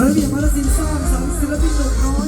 ระเบียบมาระศิลป์สร้างสรรค์ศิลปินหนุ่มน้อย